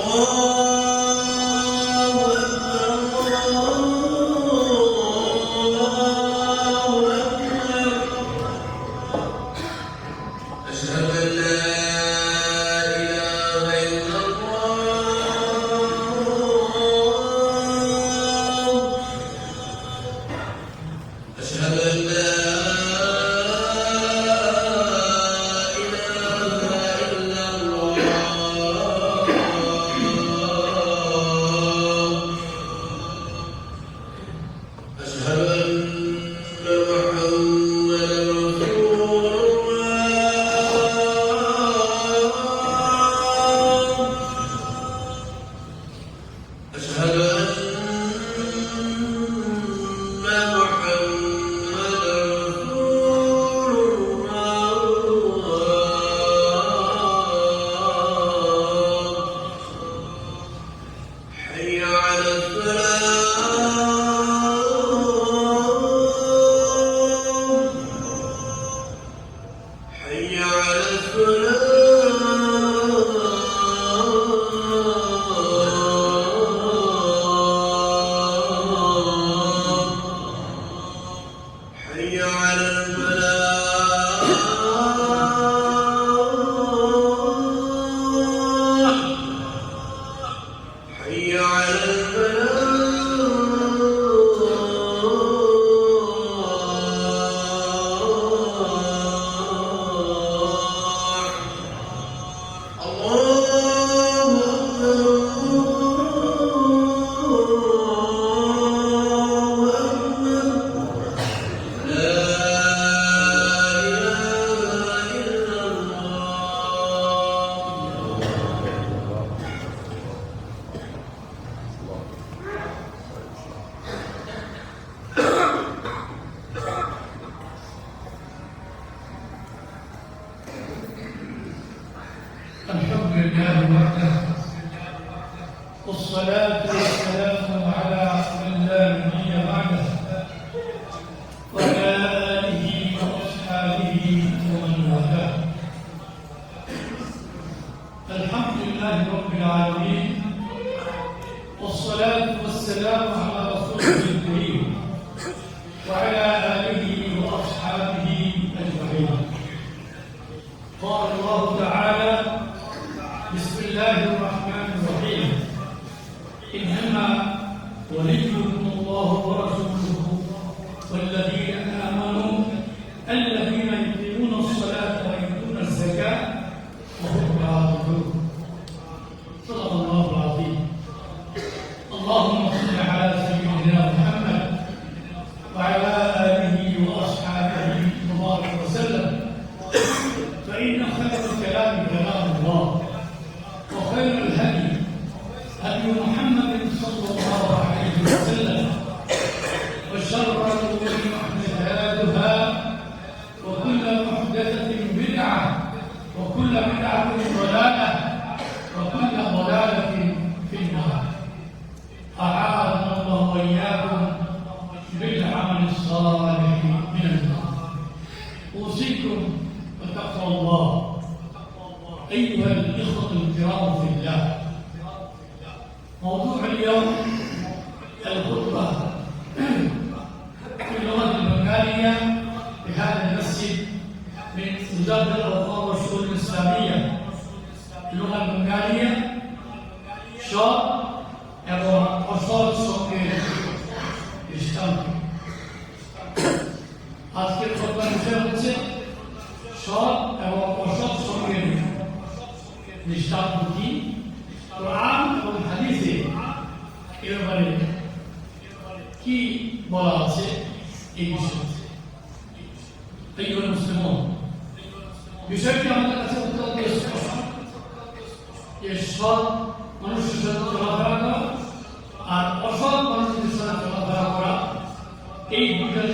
Oh. والصلاة والسلام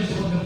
Dios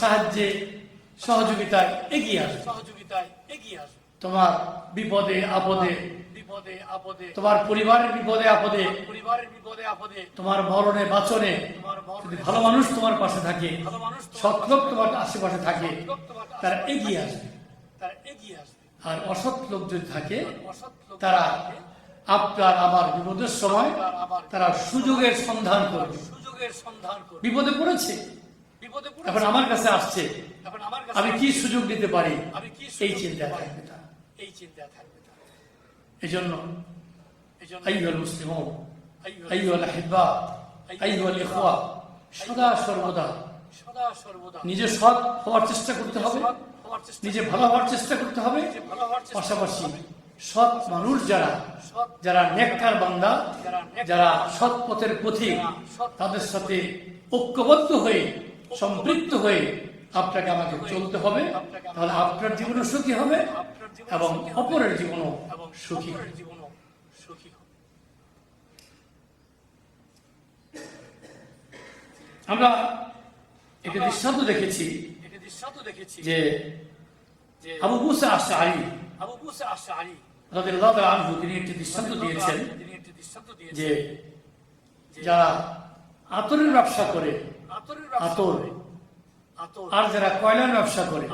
সাহায্যে, সহযোগিতায় এগিয়ে আসবে। সহযোগিতায় এগিয়ে আসবে তোমার বিপদে, আপদে বিপদে আপদে তোমার পরিবারের বিপদে, আপদে পরিবারের বিপদে আপদে তোমার মরণে, বাচনে, যদি ভালো মানুষ তোমার পাশে থাকে মানুষ তোমার আশেপাশে থাকে, তারা এগিয়ে আসবে। তারা এগিয়ে আসবে আর অসৎ লোক যদি থাকে, তারা আপনার আমার বিপদের সময় তারা সুযোগের সন্ধান করবে। সুযোগের সন্ধান বিপদে পড়েছে। এখন আমার কাছে আসছে। এখন আমার কাছে আমি কি সুযোগ দিতে পারি? আমি কি এই চিন্তা থাকবে তার। এই চিন্তা থাকবে এই জন্য আইয়ুল মুসলিম আইয়ুল আহিবা আইয়ুল ইখওয়া সদা সর্বদা। সদা সর্বদা। নিজে সৎ হওয়ার চেষ্টা করতে হবে। নিজে ভালো হওয়ার চেষ্টা করতে হবে। পাশাপাশি সৎ মানুষ যারা সৎ যারা নেককার বান্দা যারা সৎ পথের পথিক তাদের সাথে ঐক্যবদ্ধ হয়ে সম্পৃক্ত হয়ে আপনাকে আমাকে চলতে হবে, তাহলে আপনার জীবনও সুখী হবে এবং অপরের জীবনও সুখী আমরা একটি দৃষ্টান্ত দেখেছি যে আবু মুসা আশআরি আবু মুসা আশআরি রাদিয়াল্লাহু তিনি যে যারা আতরের ব্যবসা করে আতর। আর যারা কয়লার ব্যবসা করে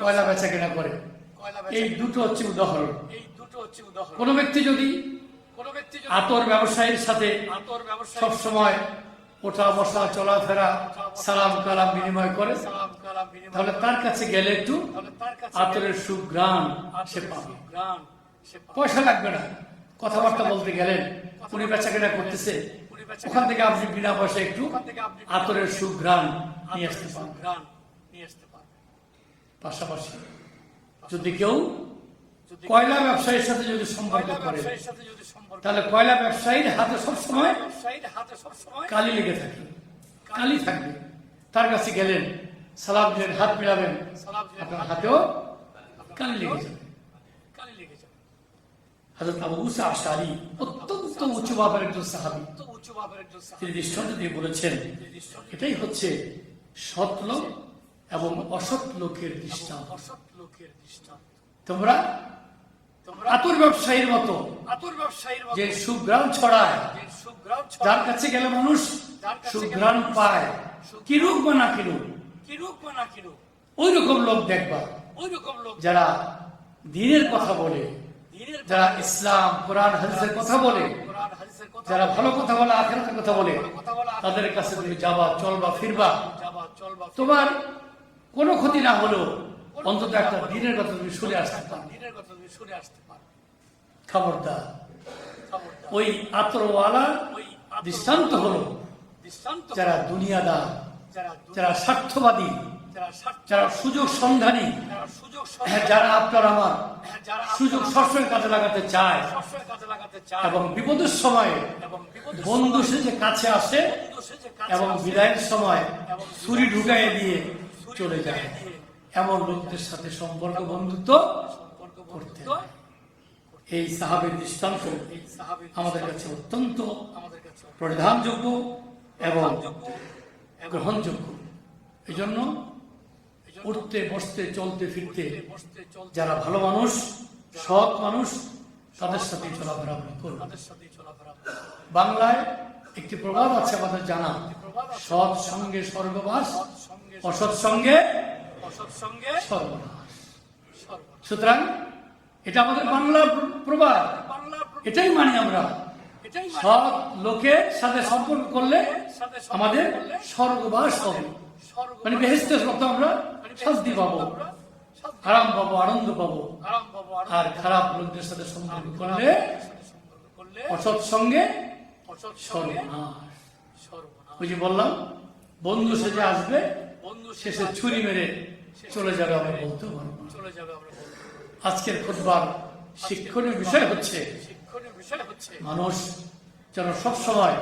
কয়লা বেচা কেনা করে এই দুটো হচ্ছে উদাহরণ। এই দুটো হচ্ছে উদাহরণ। কোন ব্যক্তি যদি আতর ব্যবসায়ীর সাথে সব সময় ওঠা বসা চলাফেরা সালাম কালাম বিনিময় করে সালাম কালাম বিনিময় তাহলে তার কাছে গেলে একটু আতরের সুগ্রাণ সে পাবে। পয়সা লাগবে না। কথাবার্তা বলতে গেলেন উনি বেচা কেনা করতেছে ওখান থেকে আপনি বিনা পয়সা একটু আতরের সুঘ্রাণ নিয়ে আসতে পারবে পাশাপাশি যদি কেউ কয়লা ব্যবসায়ীর সাথে যদি সম্পর্ক করে, তাহলে কয়লা ব্যবসায়ীর হাতে সবসময় কালি লেগে থাকে, কালি থাকবে। তার কাছে গেলেন, সালাম দিলেন, হাত মেলাবেন, আপনার হাতেও কালি লেগে যাবে। হাজরত আবু মুসা আশারি অত্যন্ত উঁচু বাবার একজন সাহাবি। তিনি দৃষ্টান্ত দিয়ে বলেছেন এটাই হচ্ছে সৎ লোক এবং অসৎ লোকের দৃষ্টান্ত। তোমরা আতর ব্যবসায়ীর মতো আতর ব্যবসায়ীর যে সুগ্রাম ছড়ায় যার কাছে গেলে মানুষ সুগ্রাম পায়। কিরূপ বা না কিরূপ কিরূপ বা না কিরূপ ওই রকম লোক দেখবা। ওই রকম লোক যারা দিনের কথা বলে যারা ইসলাম কোরআন হাদিসের কথা বলে যারা ভালো কথা বলে, আখেরাতের কথা বলে, তাদের কাছে তুমি যাবা, চলবা, ফিরবা। তোমার কোনো ক্ষতি না হলেও অন্তত একটা দিনের কথা তুমি শুনে আসতে পারো। দিনের কথা তুমি শুনে আসতে পারো খবরদার। ওই আতরওয়ালা দৃষ্টান্ত হলো যারা দুনিয়াদার, যারা স্বার্থবাদী যারা সুযোগ সন্ধানী যারা সুযোগ হ্যাঁ, যারা আপনার আমার যারা সুযোগ সবসময় কাজে লাগাতে চায় এবং বিপদের সময় বন্ধু সে যে কাছে আসে এবং বিদায়ের সময় ছুরি ঢুকাইয়ে দিয়ে চলে যায়। এমন লোকদের সাথে সম্পর্ক বন্ধুত্ব করতে এই সাহাবের দৃষ্টান্ত আমাদের কাছে অত্যন্ত আমাদের কাছে পরিধানযোগ্য এবং যোগ্য গ্রহণযোগ্য। এই জন্য উঠতে বসতে, চলতে, ফিরতে যারা ভালো মানুষ, সৎ মানুষ, তাদের সাথে চলাফেরা করবে বাংলায় একটি প্রবাদ আছে আমাদের জানা। সৎ সঙ্গে স্বর্গবাস, অসৎ সঙ্গে অসৎ সঙ্গে সর্বনাশ। সুতরাং এটা আমাদের বাংলা প্রবাদ এটাই মানি আমরা সৎ লোকের সাথে সম্পর্ক করলে আমাদের স্বর্গবাস হবে মানে বেহেস্তের মতো আমরা শান্তি পাবো আরাম পাবো, আনন্দ পাবো। আর খারাপ লোকদের সাথে সম্পর্ক করলে অসৎ সঙ্গে যে বললাম, বন্ধু সেজে আসবে, শেষে ছুরি মেরে চলে যাবে আমরা বলতে পারব চলে যাবে আজকের খুতবার শিক্ষণীয় বিষয় হচ্ছে, মানুষ যেন সবসময়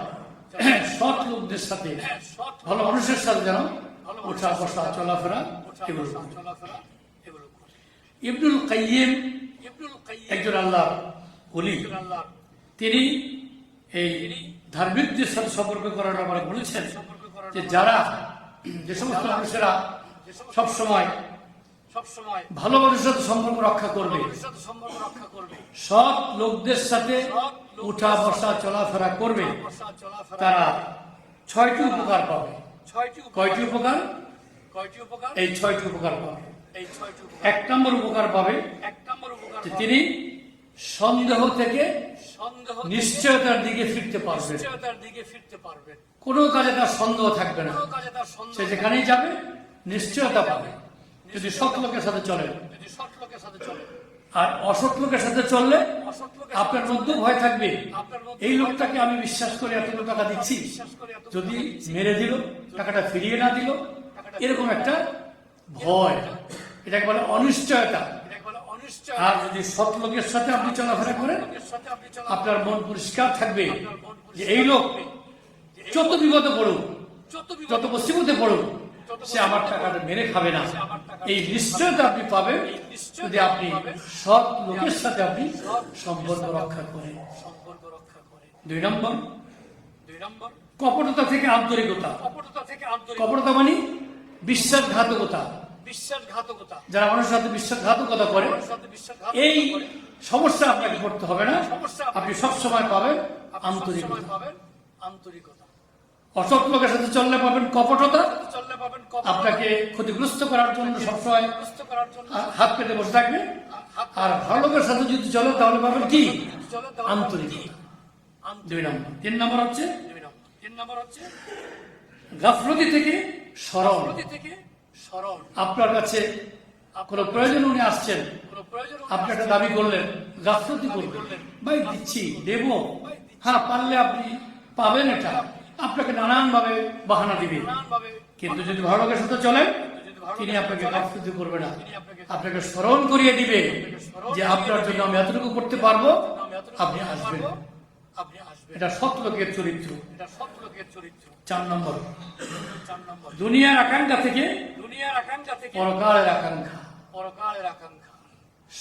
সৎ লোকদের সাথে, ভালো মানুষের সাথে যেন ওঠা বসা চলাফেরা, এগুলো। ইবনুল কাইয়্যিম একজন আল্লাহ আল্লাহর তিনি এই ধার্মিকদের সাথে সম্পর্ক করার ব্যাপারে বলেছেন যে যারা যে সমস্ত মানুষেরা সব সময় সব ভালো মানুষের সাথে সম্পর্ক রক্ষা করবে, সৎ লোকদের সাথে উঠা বসা চলাফেরা করবে, তারা ছয়টি উপকার পাবে কয়টি উপকার কয়টি উপকার এই ছয়টি উপকার পাবে। এই ছয়টি এক নম্বর উপকার পাবে এক নম্বর উপকার তিনি সন্দেহ থেকে নিশ্চয়তার দিকে ফিরতে পারবেন নিশ্চয়তার দিকে ফিরতে পারবেন কোনো কাজে তার সন্দেহ থাকবে না। কাজে তার সন্দেহ সে যেখানেই যাবে নিশ্চয়তা পাবে। যদি সৎ লোকের সাথে চলে। যদি সৎ লোকের সাথে চলে। আর অসৎ লোকের সাথে চললে আপনার মধ্যেও ভয় থাকবে। মধ্যে এই লোকটাকে আমি বিশ্বাস করে এতগুলো টাকা দিচ্ছি। যদি মেরে দিল টাকাটা ফিরিয়ে না দিল এরকম একটা ভয়। এটাকে বলে অনিশ্চয়তা। আর যদি সৎ লোকের সাথে আপনি চলাফেরা করেন আপনার মন পরিষ্কার থাকবে। যে এই লোক যত বিপদে পড়ুক যত মুসিবতে পড়ুক সে আমার টাকাটা মেরে খাবে না। এই নিশ্চয়তা আপনি পাবেন যদি আপনি সৎ লোকের সাথে আপনি সম্পর্ক রক্ষা করেন। করে দুই নম্বর দুই নম্বর কপটতা থেকে আন্তরিকতা। কপটতা মানে বিশ্বাসঘাতকতা। বিশ্বাসঘাতকতা যারা মানুষের সাথে বিশ্বাসঘাতকতা করে, এই সমস্যা আপনাকে করতে হবে না। আপনি সব সময় পাবেন আন্তরিকতা আন্তরিকতা। অসৎ লোকের সাথে চললে পাবেন কপটতা। চললে পাবেন আপনাকে ক্ষতিগ্রস্ত করার জন্য সবসময় হাত পেতে বসে থাকবে আর ভালো লোকের সাথে যদি চলে তাহলে পাবেন কি? আন্তরিকতা আন্তরিক দুই নম্বর। তিন নম্বর হচ্ছে? দুই নম্বর। তিন নম্বর হচ্ছে? গাফলতি থেকে সরল। থেকে স্মরণ আপনার কাছে কোনো প্রয়োজন উনি আসছেন। আপনি একটা দাবি করলেন গাফলতি করলেন। ভাই দিচ্ছি দেব। হ্যাঁ পারলে আপনি পাবেন এটা। আপনাকে নানান ভাবে বাহানা দিবে। কিন্তু যদি ভালো লোকের সাথে চলেন তিনি আপনাকে গাফলতি করবে না। আপনাকে স্মরণ করিয়ে দিবে যে আপনার জন্য আমি এতটুকু করতে পারব আপনি আসবেন। এটা সৎ লোকের চরিত্র। এটা সৎ চরিত্র চার নম্বর চার নম্বর। দুনিয়ার আকাঙ্ক্ষা থেকে দুনিয়ার আকাঙ্ক্ষা থেকে পরকালের আকাঙ্ক্ষা। পরকালের আকাঙ্ক্ষা।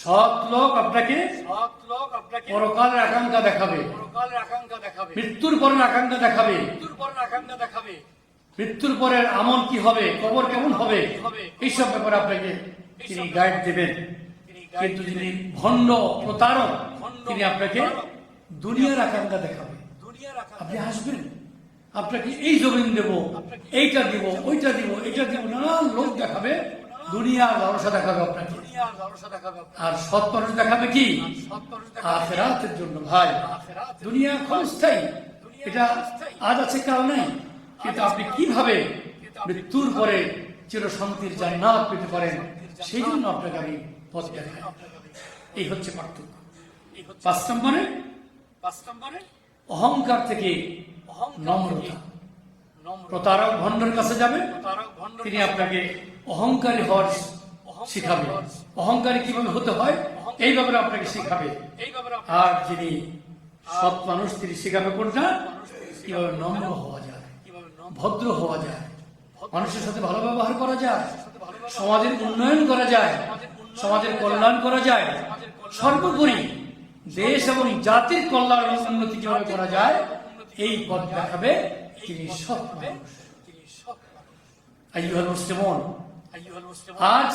সৎ লোক আপনাকে সৎ লোক আপনাকে পরকালের আকাঙ্ক্ষা দেখাবে। পরকালের আকাঙ্ক্ষা দেখাবে। মৃত্যুর পরের আকাঙ্ক্ষা দেখাবে। মৃত্যুর পরের আকাঙ্ক্ষা দেখাবে। মৃত্যুর পরের আমল কি হবে? কবর কেমন হবে? এইসব ব্যাপারে আপনাকে তিনি গাইড দেবেন। কিন্তু যিনি ভণ্ড প্রতারক তিনি আপনাকে দুনিয়ার আকাঙ্ক্ষা দেখাবে। আপনি আসবেন। আপনাকে এই জমিন দেব এইটা দিব ওইটা দিব এটা দিব। নানান লোক দেখাবে। দুনিয়ার লালসা দেখাবে আপনাকে। আর সৎ মানুষ দেখাবে কি? আখেরাতের জন্য ভাই। দুনিয়া ক্ষণস্থায়ী। এটা আজ আছে কাল নেই। কিন্তু আপনি কীভাবে মৃত্যুর পরে চির শান্তির জান্নাত পেতে পারেন সেই জন্য আপনাকে আমি পথ দেখাই। এই হচ্ছে পার্থক্য। পাঁচ নম্বরে? পাঁচ নম্বরে? অহংকার থেকে নম্রতা। প্রতারক ভণ্ডের কাছে যাবে। তিনি আপনাকে অহংকারী হওয়ার শিখাবে। অহংকারী কীভাবে হতে হয়? এই ব্যাপারে আপনাকে শিখাবে। আর যিনি সৎ মানুষ, তিনি শিখাবে কোনটা? কীভাবে নম্র হওয়া যায়, ভদ্র হওয়া যায়, মানুষের সাথে ভালো ব্যবহার করা যায়, সমাজের উন্নয়ন করা যায়, সমাজের কল্যাণ করা যায়, সর্বোপরি দেশ এবং জাতির কল্যাণ এবং উন্নতি কীভাবে করা যায়, এই পথ দেখাবে তিনি সৎ মানুষ। আইয়ুহাল মুসলিমন মুসলিম আজ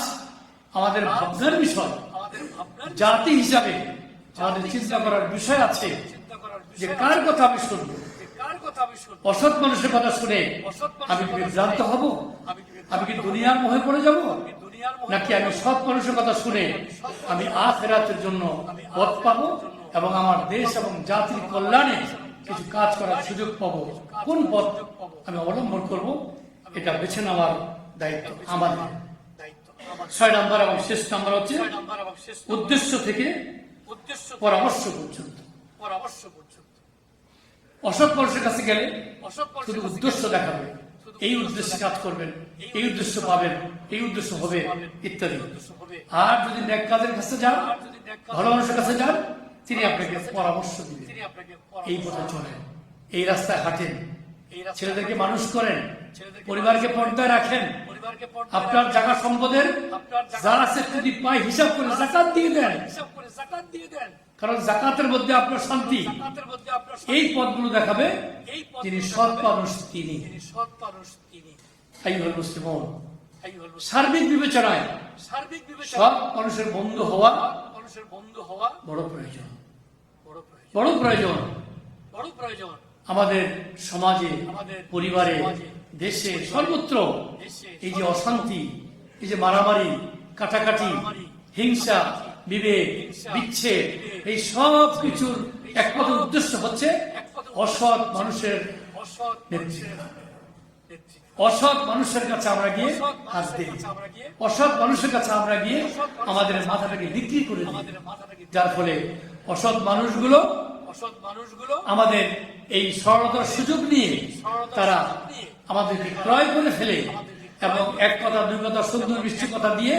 আমাদের ভাবনার বিষয়। জাতি হিসাবে আমাদের চিন্তা করার বিষয় আছে যে কার কথা আমি শুনব? অসৎ মানুষের কথা শুনে আমি কি বিভ্রান্ত হব? আমি কি দুনিয়ার মোহে পড়ে যাব? নাকি আমি সৎ মানুষের কথা শুনে আমি আখেরাতের জন্য পথ পাবো এবং আমার দেশ এবং জাতির কল্যাণে কিছু কাজ করার সুযোগ পাবো। কোন পথ আমি অবলম্বন করব? এটা বেছে নেওয়ার দায়িত্ব। আমার ছয় নম্বর এবং শেষ নম্বর হচ্ছে উদ্দেশ্য থেকে উদ্দেশ্য পরামর্শ পর্যন্ত। পরামর্শ পর্যন্ত। অসৎ মানুষের কাছে গেলে অসৎ শুধু উদ্দেশ্য দেখাবে। এই উদ্দেশ্যে কাজ করবেন এই উদ্দেশ্য পাবেন। এই উদ্দেশ্য হবে ইত্যাদি। উদ্দেশ্য হবে। আর যদি নেক কাজের কাছে যান ভালো মানুষের কাছে যান তিনি আপনাকে পরামর্শ দিবেন। এই পথে চলেন এই রাস্তায় হাঁটেন ছেলেদেরকে মানুষ করেন পরিবারকে পর্দায় রাখেন। আপনার জায়গা সম্পদের যারা যদি পায় হিসাব করে জাকাত দিয়ে দেন। কারণ জাকাতের মধ্যে আপনার শান্তি। এই পথগুলো দেখাবে তিনি। সৎ মানুষ তিনি। সার্বিক বিবেচনায় সার্বিক বিবেচনা সব মানুষের বন্ধু হওয়া মানুষের বন্ধু হওয়া বড় প্রয়োজন। বড় প্রয়োজন। বড় প্রয়োজন। বড় প্রয়োজন। আমাদের সমাজে পরিবারে, দেশে সর্বত্র এই যে অশান্তি, এই যে মারামারি, কাটাকাটি, হিংসা, বিবেক, বিচ্ছেদ, এই সব কিছুর একমাত্র উদ্দেশ্য হচ্ছে অসৎ মানুষের অসৎ মানুষের কাছে আমরা গিয়ে হাত দিই। অসৎ মানুষের কাছে আমরা গিয়ে আমাদের মাথাটাকে বিক্রি করে দিই। যার ফলে অসৎ মানুষগুলো অসৎ মানুষগুলো আমাদের এই সরলতার সুযোগ নিয়ে তারা আমাদেরকে ক্রয় করে ফেলে এবং এক কথা দুই কথা সুন্দর মিষ্টি কথা দিয়ে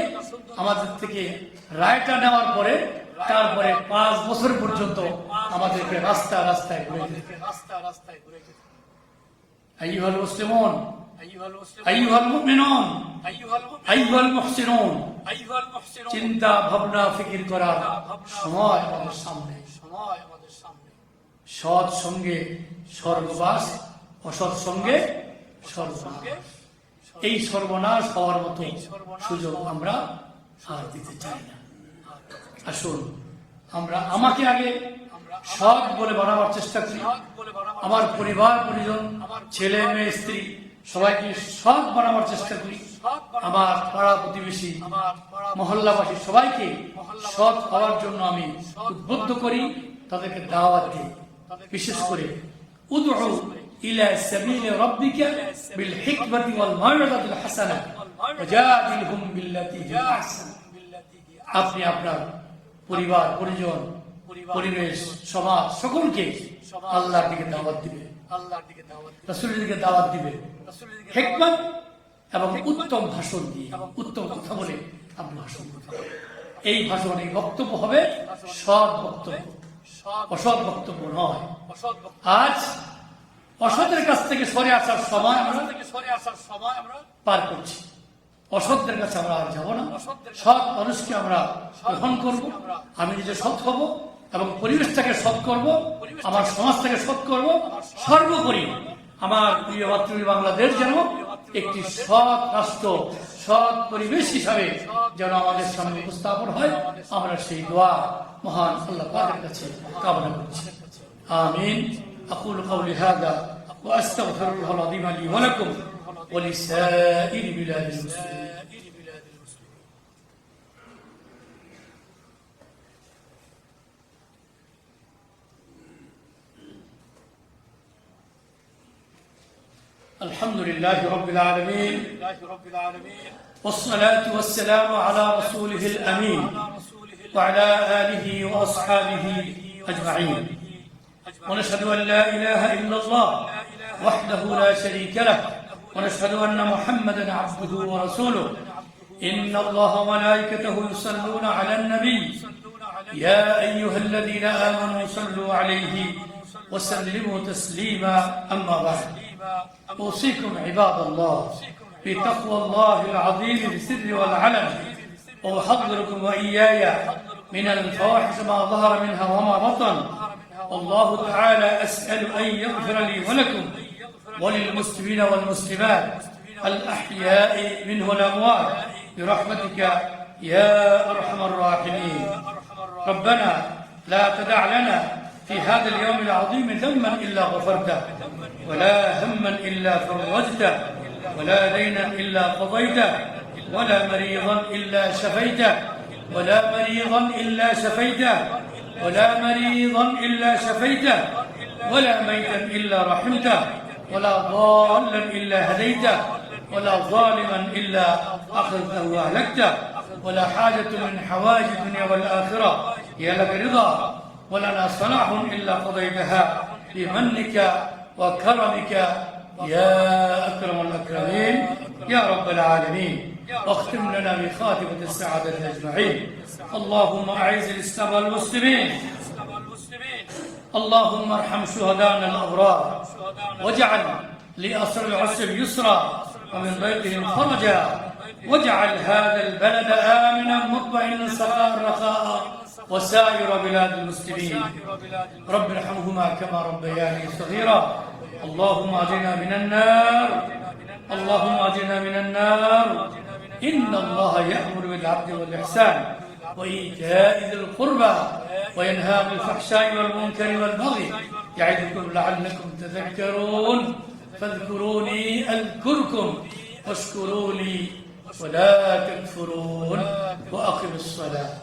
আমাদের থেকে রায়টা নেওয়ার পরে তারপরে পাঁচ বছর পর্যন্ত আমাদেরকে রাস্তা রাস্তায় ঘুরে যেতে রাস্তা রাস্তায় ঘুরে যেতে মুসলিমুন। মুমিনুন। মুহসিনুন। চিন্তা ভাবনা ফিকির করার সময় আমাদের সামনে। সময় আমাদের সামনে। সৎ সঙ্গে স্বর্গবাস অসৎ সঙ্গে এই সর্বনাশ হওয়ার মতো সুযোগ আমরা আর দিতে চাই না। আসুন, আমরা আমাকে আগে সৎ বলে বানাবার চেষ্টা করি। আমার পরিবার, পরিজন, ছেলে, মেয়ে, স্ত্রী, সবাইকে সৎ বানাবার চেষ্টা করি। আমার পাড়া প্রতিবেশী, মহল্লাবাসী সবাইকে সৎ হওয়ার জন্য আমি উদ্বুদ্ধ করি, তাদেরকে দাওয়াত দিই। বিশেষ করে ইলা বিল ওয়াল মাউইযাতিল হাসানা ওয়াজাদিলহুম বিল্লাতি হিয়া আহসান। আপনি আপনার পরিবার, পরিজন, পরিবেশ, সমাজ সকলকে আল্লাহর দিকে দাওয়াত দিবে। আল্লাহর দিকে দাওয়াত রাসূলের দিকে দাওয়াত দিবে। হিকমত এবং উত্তম ভাষণ দিয়ে, উত্তম কথা বলে আপনি ভাষণ করতে। এই ভাষণ এই বক্তব্য হবে সৎ বক্তব্য। অসৎ বক্তব্য নয়। আজ অসতের কাছ থেকে সরে আসার সময় আমরা সরে আসার সময় আমরা পার করছি। অসতদের কাছে আমরা আর যাব না। সৎ মানুষকে আমরা গ্রহণ করব। আমি নিজে সৎ হব এবং পরিবেশটাকে সৎ করব। আমার সমাজটাকে সৎ করব। সর্বোপরি আমার প্রিয় মাতৃভূমি বাংলাদেশ যেন একটি সৎ রাষ্ট্র সৎ পরিবেশ হিসাবে যেন আমাদের সামনে উপস্থাপন হয় আমরা সেই দোয়া মহান আল্লাহ পাকের কাছে কামনা করছি آمين أقول قولي هذا وأستغفر الله العظيم لي ولكم ولسائر بلاد المسلمين الحمد لله رب العالمين. والصلاة والسلام على رسوله الأمين وعلى آله وأصحابه أجمعين. ونشهد أن لا إله إلا الله وحده لا شريك له. ونشهد أن محمدا عبده ورسوله. إن الله وملائكته يصلون على النبي. يا أيها الذين آمنوا صلوا عليه وسلموا تسليما. أما بعد. أوصيكم عباد الله بتقوى الله العظيم في السر والعلن وأحذركم وإياي من الفواحش ما ظهر منها وما بطن. والله تعالى أسأل أن يغفر لي ولكم وللمسلمين والمسلمات الأحياء منه الأموات برحمتك يا أرحم الراحمين. ربنا لا تدع لنا في هذا اليوم العظيم ذنبا إلا غفرته. ولا هما إلا فرجته ولا دينا إلا قضيته ولا مريضا إلا شفيته ولا مريضا إلا شفيته ولا مريضا إلا شفيته ولا ميتا إلا رحمته ولا ضالا إلا هديته ولا ظالما إلا أخذته وأهلكته ولا حاجة من حوائج الدنيا والآخرة هي لك رضا ولنا صلاح إلا قضيتها بمنك وكرمك يا أكرم الأكرمين يا رب العالمين. واختم لنا بخاتمة السعادة أجمعين. اللهم أعز الإسلام والمسلمين. اللهم ارحم شهدانا الأبرار. واجعل لأسر العسر يسرا. ومن ضيقهم فرجا. واجعل هذا البلد آمنا مطمئنا سخاء رخاء. وسائر بلاد المسلمين. رب ارحمهما كما ربياني صغيرا. اللهم اجنا من النار. اللهم اجنا من النار. إن الله يأمر بالعدل والإحسان وإيتاء ذي القربى وينهى عن الفحشاء والمنكر والبغي. يعظكم لعلكم تذكرون. فاذكروني أذكركم واشكروا لي ولا تكفرون. وأقم الصلاة.